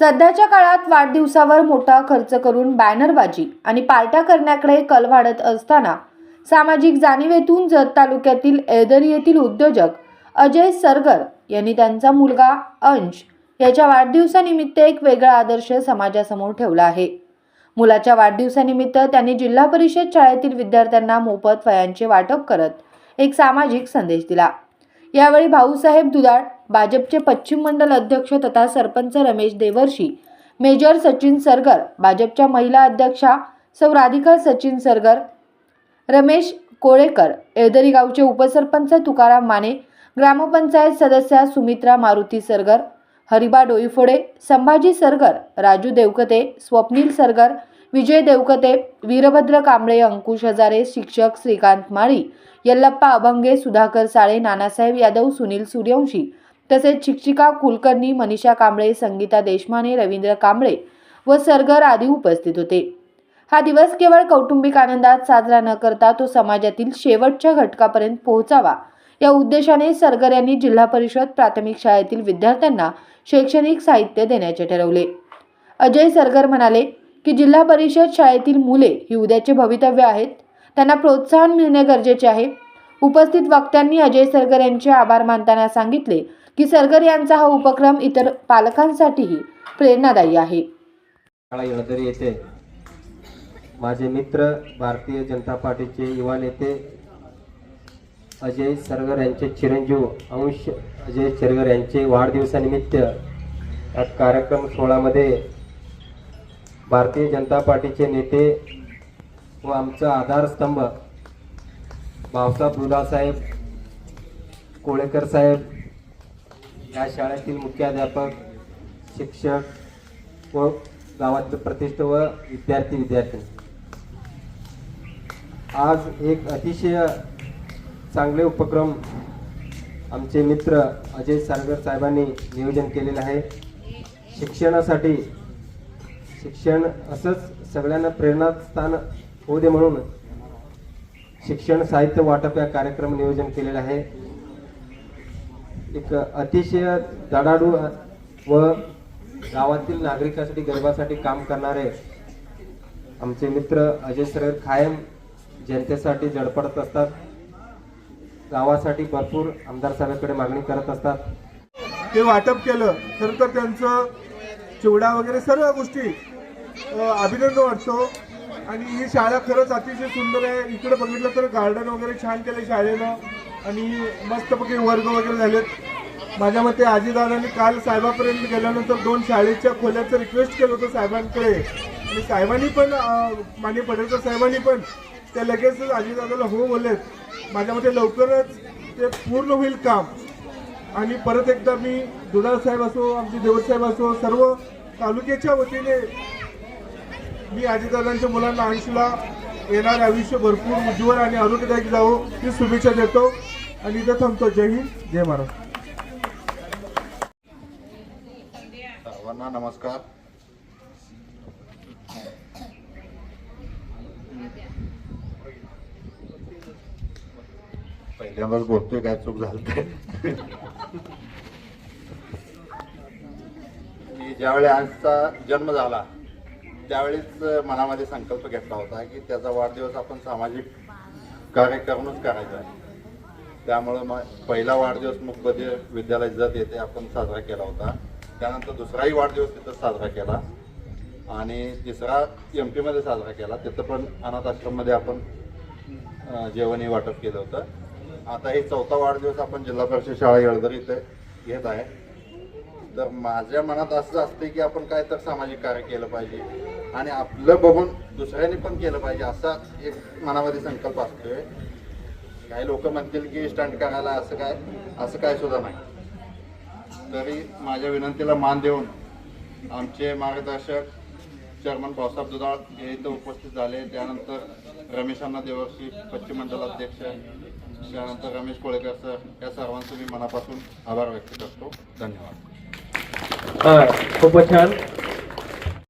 सध्याच्या काळात वाढदिवसावर मोठा खर्च करून बॅनरबाजी आणि पार्ट्या करण्याकडे कल वाढत असताना सामाजिक जाणीवेतून जत तालुक्यातील एळदरी येथील उद्योजक अजय सरगर यांनी त्यांचा मुलगा अंश याच्या वाढदिवसानिमित्त एक वेगळा आदर्श समाजासमोर ठेवला आहे. मुलाच्या वाढदिवसानिमित्त त्यांनी जिल्हा परिषद शाळेतील विद्यार्थ्यांना मोफत वयांचे वाटप करत एक सामाजिक संदेश दिला. यावेळी भाऊसाहेब दुधाळ भाजपचे पश्चिम मंडल अध्यक्ष तथा सरपंच रमेश देवर्षी मेजर सचिन सरगर भाजपच्या महिला अध्यक्षा सौ राधिका सचिन सरगर रमेश कोळेकर एळदरी गावचे उपसरपंच तुकाराम माने ग्रामपंचायत सदस्या सुमित्रा मारुती सरगर हरिबा डोईफोडे संभाजी सरगर राजू देवकते स्वप्नील सरगर विजय देवकते वीरभद्र कांबळे अंकुश हजारे शिक्षक श्रीकांत माळी यल्लप्पा अभंगे सुधाकर साळे नानासाहेब यादव सुनील सूर्यवंशी तसेच शिक्षिका कुलकर्णी मनीषा कांबळे संगीता देशमाने रवींद्र कांबळे व सरगर आदी उपस्थित होते. हा दिवस केवळ कौटुंबिक आनंदात साजरा न करता तो समाजातील शेवटच्या घटकापर्यंत पोहोचावा या उद्देशाने सरगर यांनी जिल्हा परिषद प्राथमिक शाळेतील विद्यार्थ्यांना शैक्षणिक साहित्य देण्याचे ठरवले. अजय सरगर म्हणाले की जिल्हा परिषद शाळेतील मुले ही उद्याचे भवितव्य आहेत. त्यांना प्रोत्साहन मिळणे गरजेचे आहे. उपस्थित वक्त्यांनी अजय सरगर यांचे आभार मानताना सांगितले की सरगर यांचा हा उपक्रम इतर पालकांसाठीही प्रेरणादायी आहे. येळदरी येथे माझे मित्र भारतीय जनता पार्टीचे युवा नेते अजय सरगर यांचे चिरंजीव अंश अजय सरगर यांचे वाढदिवसानिमित्त या कार्यक्रम सोहळामध्ये भारतीय जनता पार्टीचे नेते व आमचा आधारस्तंभ भाऊसाहेब दुधासाहेब कोळेकर साहेब या शाळेतील मुख्याध्यापक शिक्षक व गावातील प्रतिष्ठ व विद्यार्थी विद्यार्थी. आज एक अतिशय चांगले उपक्रम आमचे मित्र अजय सारगर साहेबांनी नियोजन केलेलं आहे. शिक्षणासाठी शिक्षण असंच सगळ्यांना प्रेरणास्थान होऊ दे म्हणून शिक्षण साहित्य वाटप या कार्यक्रम नियोजन केलेलं आहे. एक अतिशय धडाडू व गावातील नागरिकांसाठी गरिबासाठी काम करणारे आमचे मित्र अजय सरगर कायम जनतेसाठी जडपडत असतात. गावासाठी भरपूर आमदार साहेबांकडे मागणी करत असतात. ते वाटप केलं खरं तर त्यांचं चिवडा वगैरे सर्व गोष्टी अभिनंदन वाटतो. आणि ही शाळा खरंच अतिशय सुंदर आहे. इकडे बघितलं तर गार्डन वगैरे छान केलं शाळेनं. आणि मस्तपैकी वर्ग वगैरे झालेत. माझ्या मते आजीदादांनी काल साहेबापर्यंत गेल्यानंतर दोन शाळेच्या खोल्याचं रिक्वेस्ट केलं होतं साहेबांकडे. आणि साहेबांनी पण अ, माननीय साहेबांनी पण त्या लगेचच आजीदादाला हो बोललेत. माझ्या मते लवकरच ते पूर्ण होईल काम. आणि परत एकदा मी दुधाळ साहेब असो आमचे देवर साहेब असो सर्व तालुक्याच्या वतीने मी आजीदादांच्या मुलांना अंशला येणार आयुष्य भरपूर उज्ज्वल आणि आरोग्यदायी जावो ही शुभेच्छा देतो. आणि इथं थांबतो. जय हिंद जय महाराष्ट्र. सर्वांना नमस्कार. पहिल्यांदाच बोलतोय काय चूक झाली मी ज्यावेळी आजचा जन्म झाला त्यावेळीच मनामध्ये संकल्प घेतला होता की त्याचा वाढदिवस आपण सामाजिक कार्य करूनच करायचा आहे. त्यामुळं मग पहिला वाढदिवस मुकबधीर विद्यालय जत येथे आपण साजरा केला होता. त्यानंतर दुसराही वाढदिवस तिथं साजरा केला. आणि तिसरा एम पीमध्ये साजरा केला. तिथं पण अनाथ आश्रममध्ये आपण जेवणही वाटप केलं होतं. आता हे चौथा वाढदिवस आपण जिल्हा परिषद शाळा येळदर इथे घेत आहे. तर माझ्या मनात असं असते की आपण काय तर सामाजिक कार्य केलं पाहिजे. आणि आपलं बघून दुसऱ्यांनी पण केलं पाहिजे असा एक मनामध्ये संकल्प असतोय. काही लोक म्हणतील की स्टंट करायला असं काय असं काय सुद्धा नाही. तरी माझ्या विनंतीला मान देऊन आमचे मार्गदर्शक चेअरमन भाऊसाहेब दुधाळ हे इथं उपस्थित झाले. त्यानंतर रमेश अण्णा देवर्षी पश्चिम मंडल अध्यक्ष त्यानंतर रमेश कोळेकर सर या सर्वांचं मी मनापासून आभार व्यक्त करतो. धन्यवाद. खूपच छान.